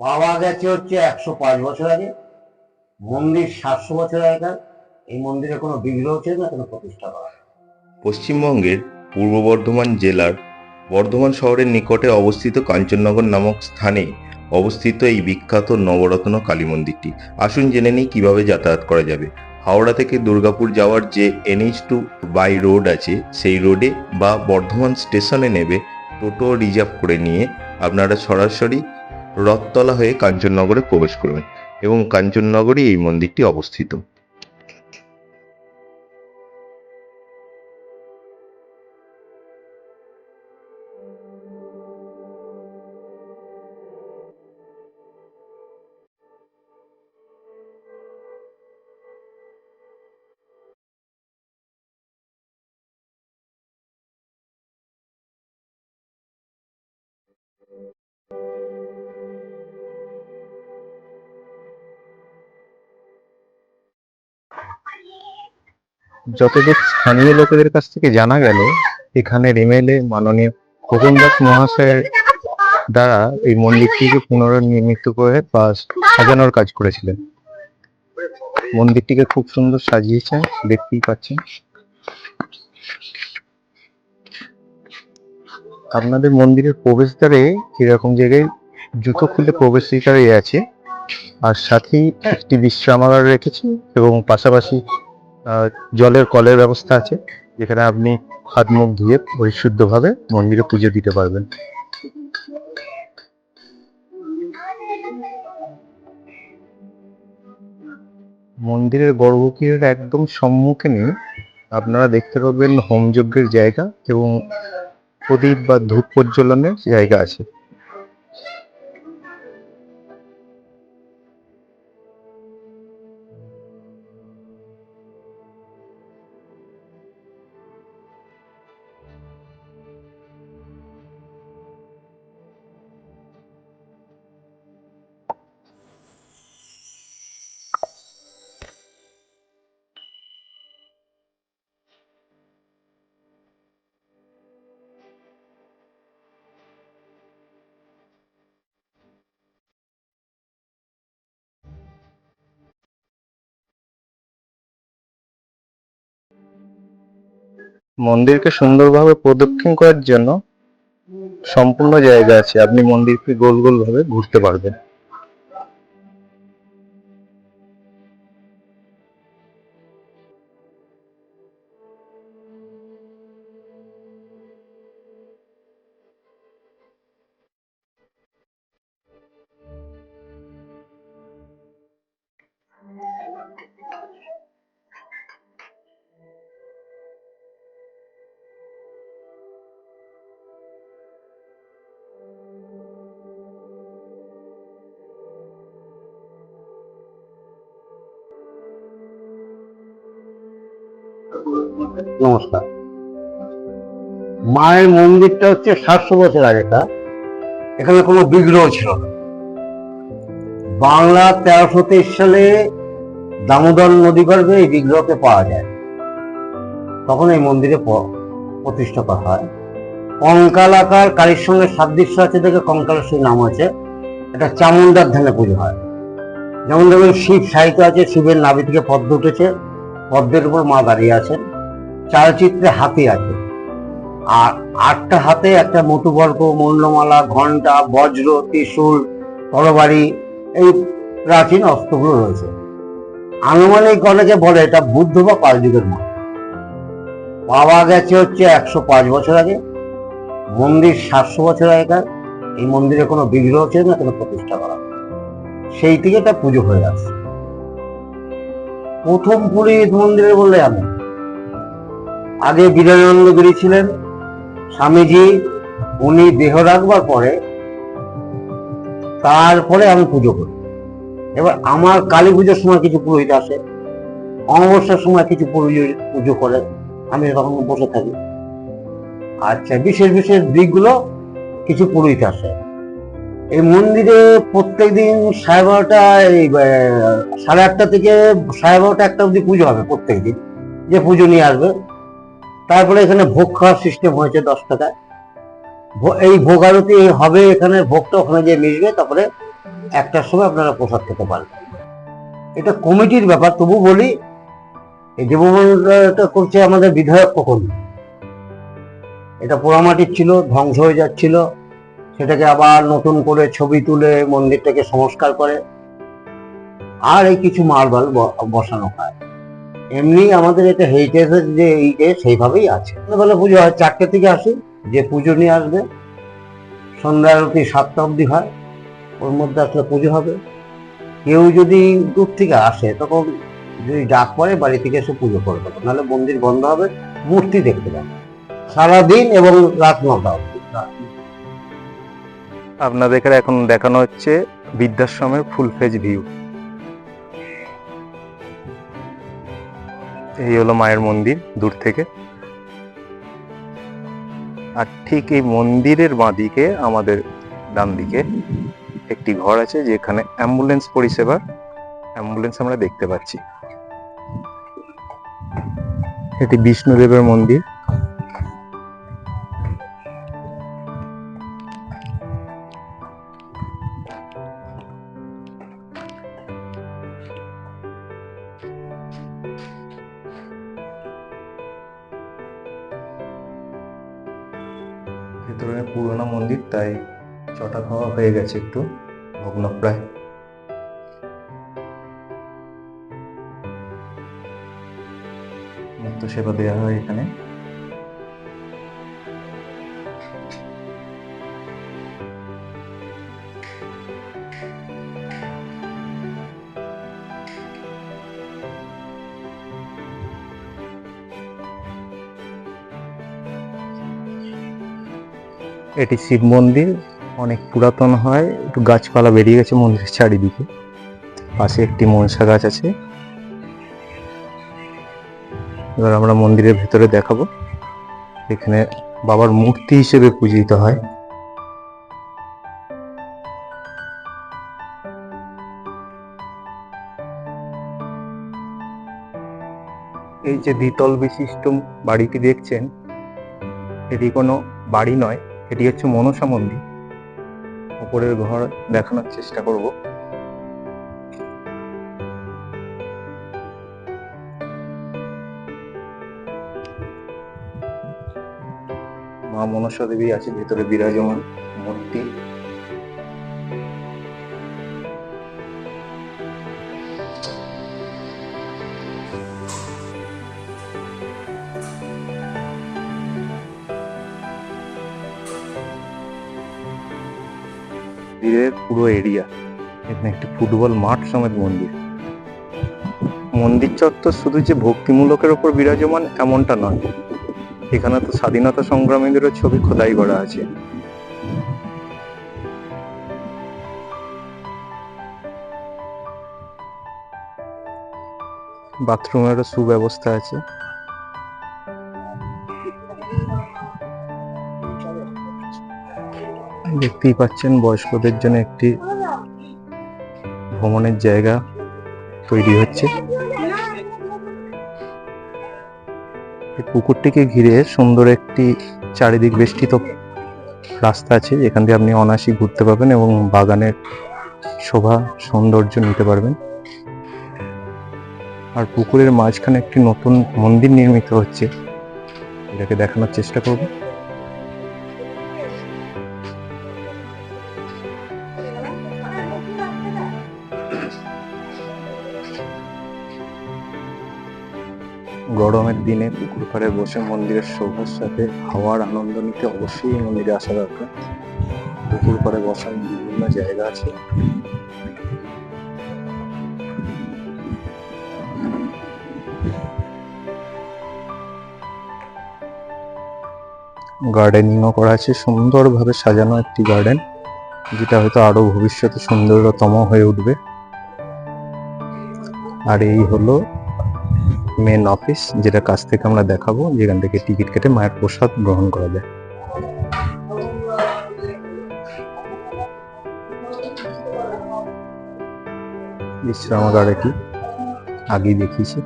পাওয়া গেছে হচ্ছে একশো পাঁচ বছর আগে। মন্দির সাতশো বছর আগেকার। এই মন্দিরে কোনো বিগ্রহ ছিল না, কোনো প্রতিষ্ঠা করা পশ্চিমবঙ্গের পূর্ব বর্ধমান জেলার বর্ধমান শহরের নিকটে অবস্থিত কাঞ্চননগর নামক স্থানে অবস্থিত এই বিখ্যাত নবরত্ন কালী মন্দিরটি। আসুন জেনে নিই কীভাবে যাতায়াত করা যাবে। হাওড়া থেকে দুর্গাপুর যাওয়ার যে এনএইচ টু বাই রোড আছে, সেই রোডে বা বর্ধমান স্টেশনে নেবে টোটো রিজার্ভ করে নিয়ে আপনারা সরাসরি রথতলা হয়ে কাঞ্চননগরে প্রবেশ করবেন এবং কাঞ্চননগরে এই মন্দিরটি অবস্থিত। যতদূর স্থানীয় লোকেদের কাছ থেকে জানা গেল, এখানের এমএলএ মাননীয় খোকন দাস মহাশয়ের দ্বারা এই মন্দিরটিকে পুনর্নির্মিত করে বা সাজানোর কাজ করেছিলেন। মন্দিরটিকে খুব সুন্দর সাজিয়েছেন, দেখতেই পাচ্ছেন। আপনাদের মন্দিরের প্রবেশদ্বারে এরকম জায়গায় জুতো খুলে প্রবেশিকার আছে, আর সাথেই একটি বিশ্রামাগার রেখেছি এবং পাশাপাশি জলের কলের ব্যবস্থা আছে, যেখানে আপনি হাত মুখ ধুয়ে পরিশুদ্ধভাবে মন্দিরে পুজো দিতে পারবেন। মন্দিরের গর্ভগৃহের একদম সম্মুখে নিয়ে আপনারা দেখতে পাবেন হোমযজ্ঞের জায়গা এবং প্রদীপ বা ধূপ প্রজ্বলনের জায়গা আছে। মন্দিরকে সুন্দরভাবে প্রদক্ষিণ করার জন্য সম্পূর্ণ জায়গা আছে। আপনি মন্দিরকে গোল গোল ভাবে ঘুরতে পারবেন। নমস্কার। মায়ের মন্দিরটা হচ্ছে সাতশো বছর আগেকার এখানে কোনো বিগ্রহ ছিল না। বাংলা তেরোশো তেইশ সালে দামোদর নদী গর্ভে এই বিগ্রহকে পাওয়া যায়। তখন এই মন্দিরে প্রতিষ্ঠা করা হয়। কঙ্কাল আকার কালীর সঙ্গে সাদৃশ্য আছে দেখে কঙ্কালেশ্বরী নাম আছে। এটা চামুন্ডার ধ্যানে পুজো হয়। যেমন দেখবেন শিব সাহিত্য আছে, শিবের নাভি থেকে পদ্ম উঠেছে। পদ্মের উপর মা দাঁড়িয়ে আছেন, চালচিত্রে হাতি আছে। আর আটটা হাতে একটা মতুবর্গ মণ্ডমালা ঘণ্টা, বজ্র, ত্রিশূল, তরবারি, এই প্রাচীন অস্ত্রগুলো রয়েছে। আনুমানিক অনেকে বলে এটা বুদ্ধ বা পালযুগের মতো পাওয়া গেছে হচ্ছে একশো পাঁচ বছর আগে। মন্দির সাতশো বছর আগেকার। এই মন্দিরে কোনো বিগ্রহ ছিল না, কোনো প্রতিষ্ঠা করা। সেই থেকে এটা পুজো হয়ে আসছে। প্রথম পুরীর মন্দিরে বললে আমি। আগে বিজয়ানন্দ গিরি ছিলেন, স্বামীজি, উনি দেহ রাখবার পরে তারপরে আমি পুজো করি। এবার আমার কালী পুজোর সময় কিছু পুরোহিত আসে, অমাবস্যার সময় কিছু পুরোহিত পুজো করে, আমি তখন বসে থাকি। আচ্ছা বিশেষ বিশেষ দিকগুলো কিছু পুরোহিত আসে। এই মন্দিরে প্রত্যেকদিন সাড়ে বারোটা, এই সাড়ে আটটা থেকে সাড়ে বারোটা একটা অবধি পুজো হবে প্রত্যেক দিন যে পুজো নিয়ে আসবে। তারপরে এখানে ভোগ খাওয়ার সিস্টেম হয়েছে দশ টাকায় এই ভোগ আরতি হবে এখানে, ভোগটা ওখানে যে মিশবে, তারপরে একটার সময় আপনারা প্রসাদ খেতে পারবেন। এটা কমিটির ব্যাপার, তবু বলি, এই দেবমন্ডলটা করছে আমাদের বিধায়ক কখন? এটা পোড়ামাটির ছিল, ধ্বংস হয়ে যাচ্ছিল। সেটাকে আবার নতুন করে ছবি তুলে মন্দিরটাকে সংস্কার করে। আর এই কিছু মার্বেল বসানো হয়। এমনি আমাদের এটা হেরিটেজের যে এইটে সেইভাবেই আছে। সন্ধ্যাবেলা পুজো হয় চারটে থেকে আসি, যে পুজো নিয়ে আসবে। সন্ধ্যা আরতি সাতটা অবধি হয়, ওর মধ্যে আসলে পুজো হবে। কেউ যদি দূর থেকে আসে, তখন যদি ডাক পরে বাড়ি থেকে এসে পুজো করবে নাহলে মন্দির বন্ধ হবে, মূর্তি দেখতে পাবে সারাদিন এবং রাত নটা অবধি। আপনাদের এখন দেখানো হচ্ছে বৃদ্ধাশ্রমের ফুল ফেজ ভিউ এই হলো মায়ের মন্দির দূর থেকে। আর ঠিক এই মন্দিরের বাঁদিকে, আমাদের ডান দিকে একটি ঘর আছে যেখানে অ্যাম্বুলেন্স পরিষেবা অ্যাম্বুলেন্স আমরা দেখতে পাচ্ছি। এটি বিষ্ণুদেবের মন্দির। ভেতরে পুরোনো মন্দির, তাই চটা খাওয়া হয়ে গেছে একটু, ভগ্নপ্রায়। নিত্য সেবা দেওয়া হয় এখানে। এটি শিব মন্দির, অনেক পুরাতন হয়, একটু গাছপালা বেরিয়ে গেছে মন্দিরের চারিদিকে। পাশে একটি মনসা গাছ আছে। এবার আমরা মন্দিরের ভেতরে দেখাবো। এখানে বাবার মূর্তি হিসেবে পূজিত হয়। এই যে দ্বিতল বিশিষ্ট বাড়িটি দেখছেন, এটি কোনো বাড়ি নয় এটি হচ্ছে মনসা মন্দির। উপরের ঘর দেখানোর চেষ্টা করব। মা মনসা দেবী আছে, ভেতরে বিরাজমান মূর্তি। ফুটবল মাঠ সমেত মন্দির। মন্দির চত্বর শুধু যে ভক্তিমূলকের ওপর বিরাজমান এমনটা নয়, এখানে তো স্বাধীনতা সংগ্রামীদেরও ছবি খোদাই করা আছে। বাথরুমেরও সুব্যবস্থা আছে। দেখতেই পাচ্ছেন বয়স্কদের জন্য একটি ভ্রমণের জায়গা তৈরি হচ্ছে। পুকুরটিকে ঘিরে সুন্দর একটি চারিদিক বেষ্টিত রাস্তা আছে, যেখান দিয়ে আপনি অনায়াসে ঘুরতে পারবেন এবং বাগানের শোভা, সৌন্দর্য নিতে পারবেন। আর পুকুরের মাঝখানে একটি নতুন মন্দির নির্মিত হচ্ছে। এটাকে দেখানোর চেষ্টা করব। গরমের দিনে পুকুর পাড়ে বসে মন্দিরের শোভার সাথে হাওয়ার আনন্দ নিতে অবশ্যই মন্দিরে আসা দরকার। পুকুর পাড়ে বসার বিভিন্ন জায়গা আছে। গার্ডেনিংও করা আছে। সুন্দরভাবে সাজানো একটি গার্ডেন, যেটা হয়তো আরও ভবিষ্যতে সুন্দরতম হয়ে উঠবে। আর এই হলো মেন অফিস যেটা কাছ থেকে আমরা দেখাবো, যেখান থেকে টিকিট কেটে মায়ের প্রসাদ গ্রহণ করা যায়। বিশ্রামাগার এটি আগেই দেখিয়েছি।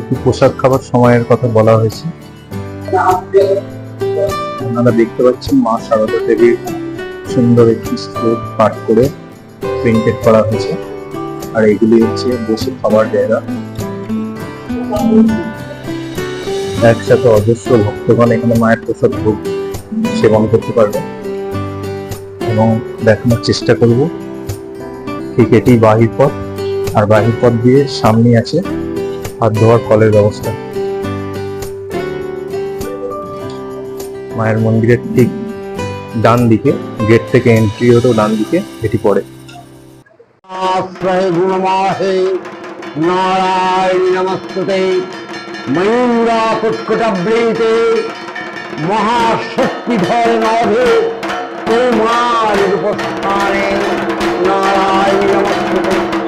একটি প্রসাদ খাবার সময়ের কথা বলা হয়েছে? আপনারা দেখতে পাচ্ছেন মা সারদা দেবীর সুন্দর একটি শ্লোক পাঠ করে প্রিন্টেড করা হয়েছে। আর এগুলি হচ্ছে বসে খাবার জায়গা। একসাথে অজস্র ভক্তগণ এখানে মায়ের প্রসাদ ভোগ সেবন করতে পারবে এবং দেখানোর চেষ্টা করব ঠিক এটি বাহির পথ। আর বাহির পথ দিয়ে সামনে আছে হাত ধোয়ার কলের ব্যবস্থা। মায়ের মন্দিরের ঠিক ডান দিকে, গেট থেকে এন্ট্রি হতো ডান দিকে এটি পড়ে। নারায়ণ নমস্তুতে, ময়ূরা পুষ্কটাবৃতে, মহাশক্তিধর নভে তোমার উপস্থানে নারায়ণ নমস্তুতে।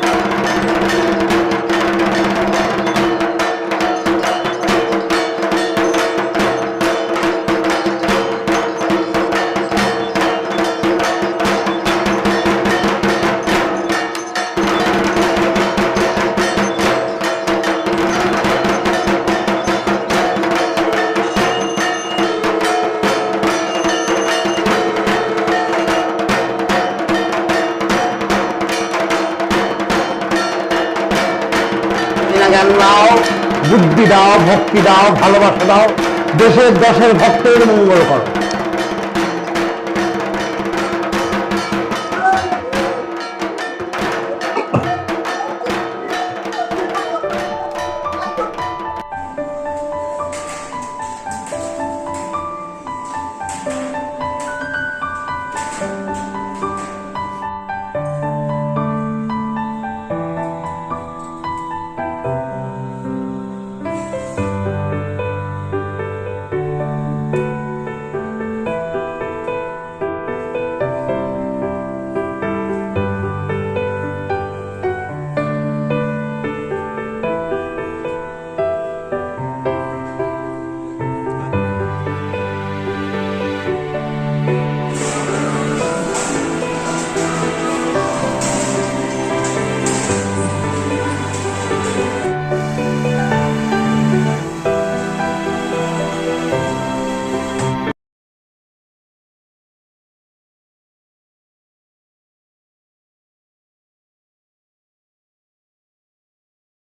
ভক্তি দাও ভালোবাসা দাও দেশের দশের ভক্তের মঙ্গল করো।